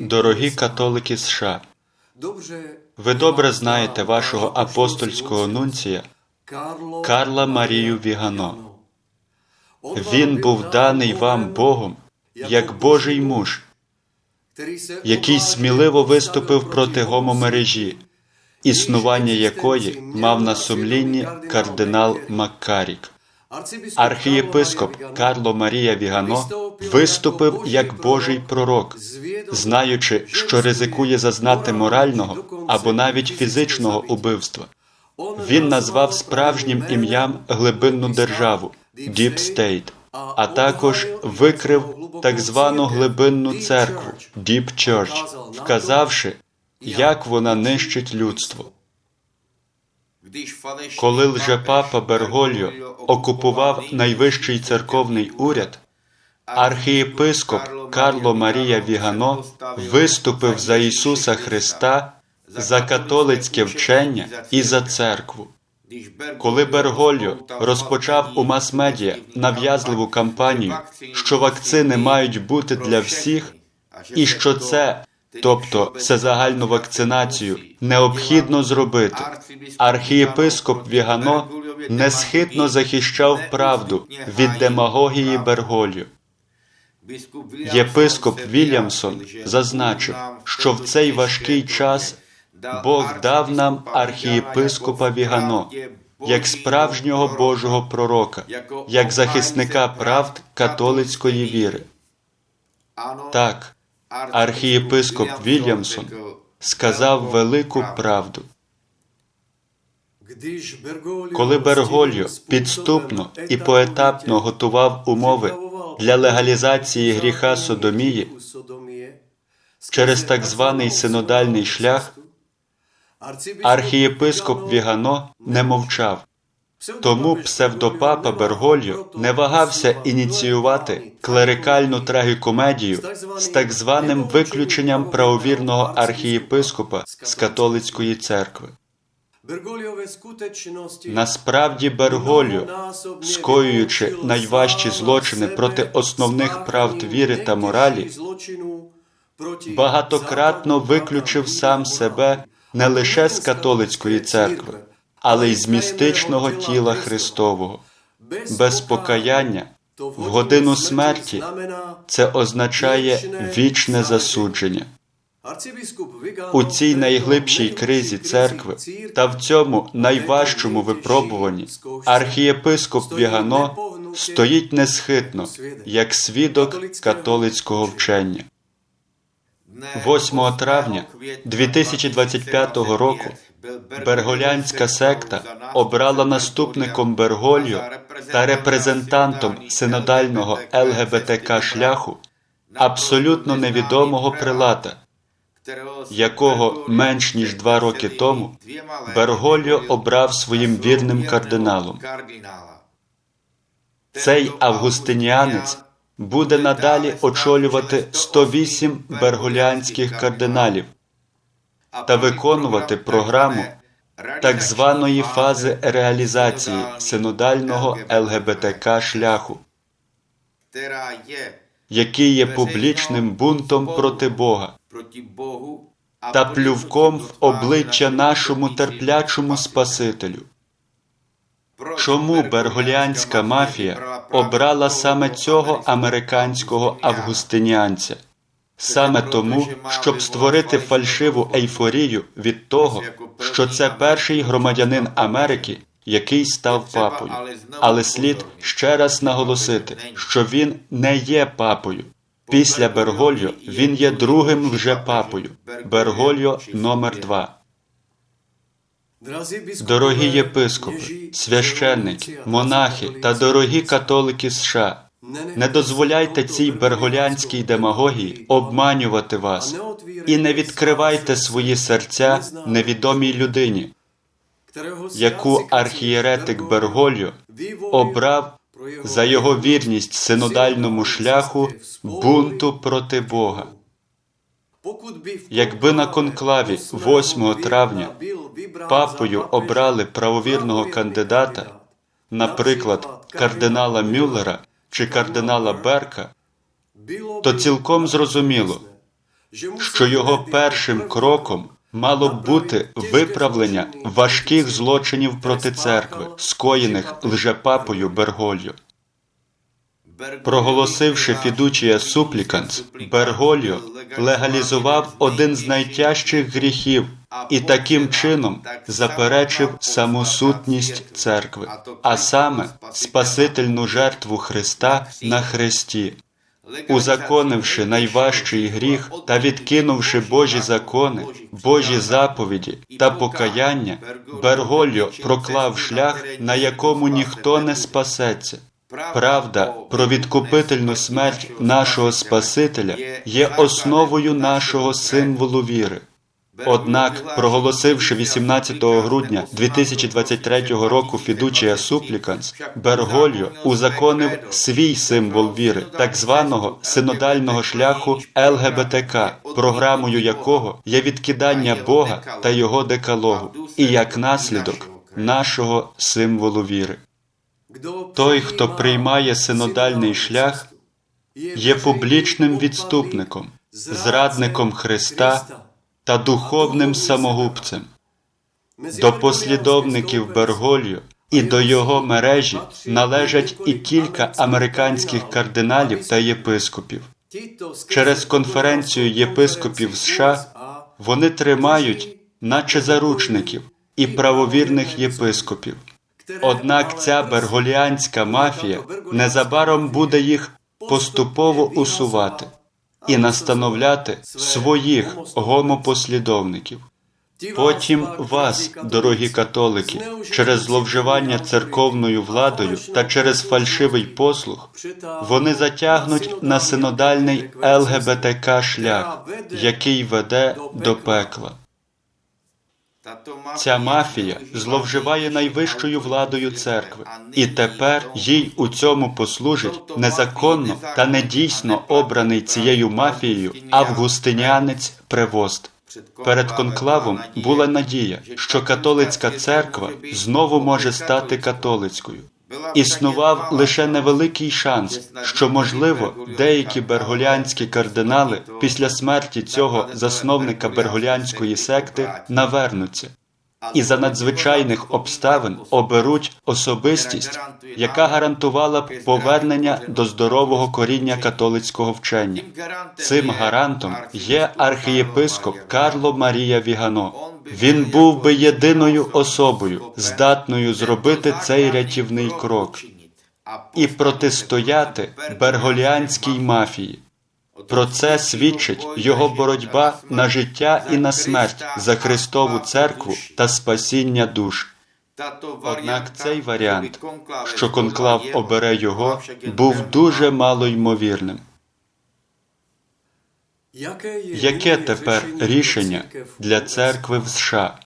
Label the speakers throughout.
Speaker 1: Дорогі католики США, ви добре знаєте вашого апостольського нунція Карла Марію Вігано. Він був даний вам Богом як Божий муж, який сміливо виступив проти гомомережі, існування якої мав на сумлінні кардинал Маккарік. Архієпископ Карло Марія Вігано виступив як Божий пророк, знаючи, що ризикує зазнати морального або навіть фізичного убивства. Він назвав справжнім ім'ям глибинну державу Deep State, а також викрив так звану глибинну церкву Deep Church, вказавши, як вона нищить людство. Коли лжепапа Бергольо окупував найвищий церковний уряд, архієпископ Карло Марія Вігано виступив за Ісуса Христа, за католицьке вчення і за церкву. Коли Бергольо розпочав у мас-медіа нав'язливу кампанію, що вакцини мають бути для всіх, і що це, тобто всезагальну вакцинацію, необхідно зробити, архієпископ Вігано несхитно захищав правду від демагогії Бергольо. Єпископ Вільямсон зазначив, що в цей важкий час Бог дав нам архієпископа Вігано як справжнього Божого пророка, як захисника правд католицької віри. Так, архієпископ Вільямсон сказав велику правду. Коли Бергольо підступно і поетапно готував умови для легалізації гріха Содомії через так званий синодальний шлях, архієпископ Вігано не мовчав. Тому псевдопапа Бергольо не вагався ініціювати клерикальну трагікомедію з так званим виключенням правовірного архієпископа з католицької церкви. Насправді Бергольо, скоюючи найважчі злочини проти основних правд віри та моралі, багатократно виключив сам себе не лише з католицької церкви, але й з містичного тіла Христового. Без покаяння в годину смерті це означає вічне засудження. У цій найглибшій кризі церкви та в цьому найважчому випробуванні архієпископ Вігано стоїть несхитно як свідок католицького вчення. 8 травня 2025 року Берголянська секта обрала наступником Бергольо та репрезентантом синодального ЛГБТК шляху абсолютно невідомого прилата, якого менш ніж два роки тому Бергольо обрав своїм вірним кардиналом. Цей августиніанець буде надалі очолювати 108 берголянських кардиналів та виконувати програму так званої фази реалізації синодального ЛГБТК шляху, який є публічним бунтом проти Бога та плювком в обличчя нашому терплячому Спасителю. Чому берголянська мафія обрала саме цього американського августиніанця? Саме тому, щоб створити фальшиву ейфорію від того, що це перший громадянин Америки, який став папою. Але слід ще раз наголосити, що він не є папою. Після Бергольо він є другим вже папою. Бергольо номер 2 Дорогі єпископи, священники, монахи та дорогі католики США, не дозволяйте цій берголянській демагогії обманювати вас і не відкривайте свої серця невідомій людині, яку архієретик Бергольо обрав за його вірність. синодальному шляху бунту проти Бога. Якби на конклаві 8 травня папою обрали правовірного кандидата, наприклад, кардинала Мюллера чи кардинала Берка, то цілком зрозуміло, що його першим кроком мало б бути виправлення важких злочинів проти церкви, скоєних лжепапою Бергольо. Проголосивши фідучія супліканс, Бергольо легалізував один з найтяжчих гріхів і таким чином заперечив саму сутність церкви, а саме спасительну жертву Христа на хресті. Узаконивши найважчий гріх та відкинувши Божі закони, Божі заповіді та покаяння, Бергольо проклав шлях, на якому ніхто не спасеться. Правда про відкупительну смерть нашого Спасителя є основою нашого символу віри. Однак, проголосивши 18 грудня 2023 року Фідучія Супліканс, Бергольо узаконив свій символ віри, так званого синодального шляху ЛГБТК, програмою якого є відкидання Бога та його декалогу, і як наслідок нашого символу віри. Той, хто приймає синодальний шлях, є публічним відступником, зрадником Христа та духовним самогубцем. До послідовників Бергольо і до його мережі належать і кілька американських кардиналів та єпископів. Через конференцію єпископів США вони тримають, наче заручників, і правовірних єпископів. Однак ця берголіанська мафія незабаром буде їх поступово усувати і настановляти своїх гомопослідовників. Потім вас, дорогі католики, через зловживання церковною владою та через фальшивий послух, вони затягнуть на синодальний ЛГБТК шлях, який веде до пекла. Ця мафія зловживає найвищою владою церкви, і тепер їй у цьому послужить незаконно та недійсно обраний цією мафією августинянець Превост. Перед конклавом була надія, що католицька церква знову може стати католицькою. Існував лише невеликий шанс, що, можливо, деякі берголянські кардинали після смерті цього засновника берголянської секти навернуться і за надзвичайних обставин оберуть особистість, яка гарантувала б повернення до здорового коріння католицького вчення. Цим гарантом є архієпископ Карло Марія Вігано. Він був би єдиною особою, здатною зробити цей рятівний крок і протистояти берголіанській мафії. Про це свідчить його боротьба на життя і на смерть за Христову церкву та спасіння душ. Однак цей варіант, що конклав обере його, був дуже малоймовірним. Яке тепер рішення для церкви в США?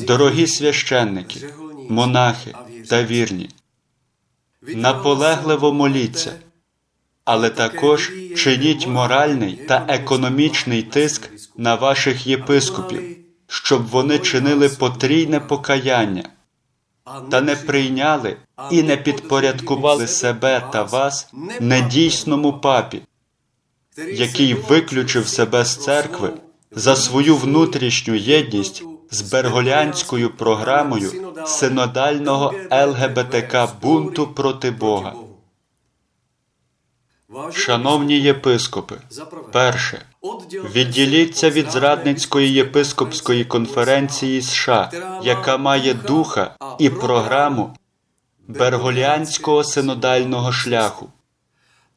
Speaker 1: Дорогі священники, монахи та вірні, наполегливо моліться, але також чиніть моральний та економічний тиск на ваших єпископів, щоб вони чинили потрійне покаяння та не прийняли і не підпорядкували себе та вас недійсному папі, який виключив себе з церкви за свою внутрішню єдність з берголянською програмою синодального ЛГБТК бунту проти Бога. Шановні єпископи, перше, відділіться від зрадницької єпископської конференції США, яка має духа і програму берголянського синодального шляху.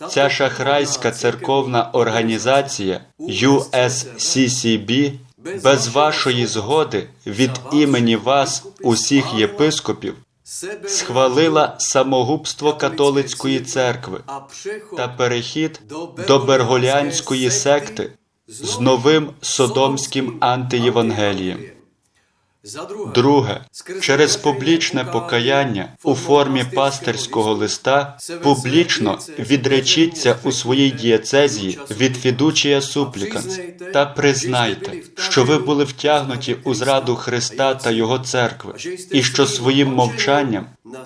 Speaker 1: Ця шахрайська церковна організація USCCB без вашої згоди від імені вас, усіх єпископів, схвалила самогубство католицької церкви та перехід до берголянської секти з новим содомським антиєвангелієм. Друге, через публічне покаяння у формі пастирського листа публічно відречіться у своїй дієцезії від фідучія супліканс та признайте, що ви були втягнуті у зраду Христа та Його церкви, і що своїм мовчанням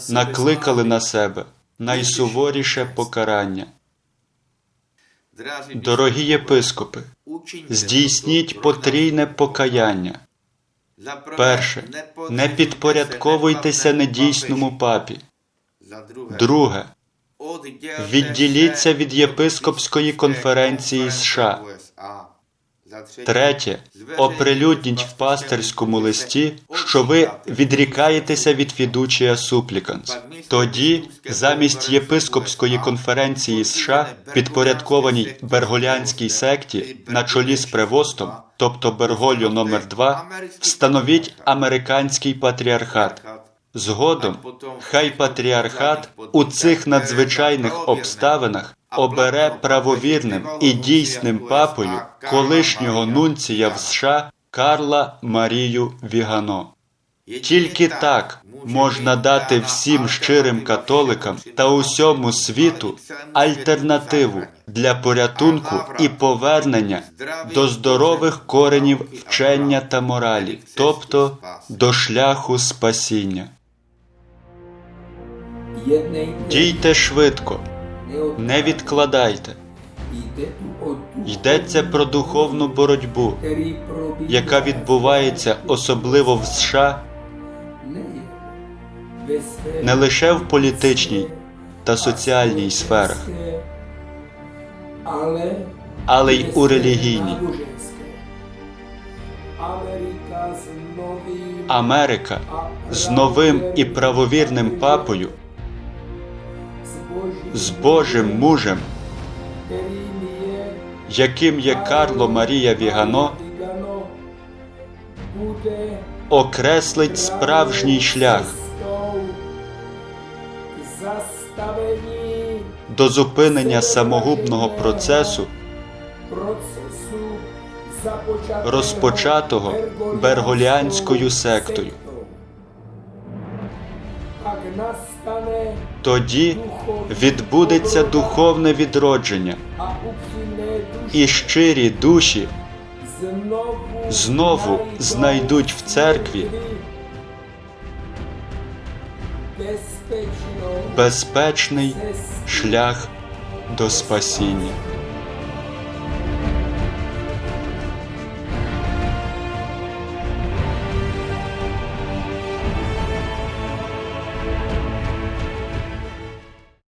Speaker 1: накликали на себе найсуворіше покарання. Дорогі єпископи, здійсніть потрійне покаяння. Перше, не підпорядковуйтеся недійсному папі. Друге, відділіться від єпископської конференції США. Третє, оприлюдніть в пастирському листі, що ви відрікаєтеся від фідучія супліканс. Тоді, замість єпископської конференції США, підпорядкованій Берголянській секті на чолі з превостом, тобто Берголью номер 2 встановіть американський патріархат. Згодом, хай патріархат у цих надзвичайних обставинах обере правовірним і дійсним папою колишнього нунція в США Карла Марію Вігано. Тільки так можна дати всім щирим католикам та усьому світу альтернативу для порятунку і повернення до здорових коренів вчення та моралі, тобто до шляху спасіння. Дійте швидко, не відкладайте. Йдеться про духовну боротьбу, яка відбувається особливо в США не лише в політичній та соціальній сферах, але й у релігійній. Америка з новим і правовірним папою, з Божим мужем, яким є Карло Марія Вігано, окреслить справжній шлях до зупинення самогубного процесу, розпочатого Берголіанською сектою. Тоді відбудеться духовне відродження, і щирі душі знову знайдуть в церкві безпечний шлях до спасіння.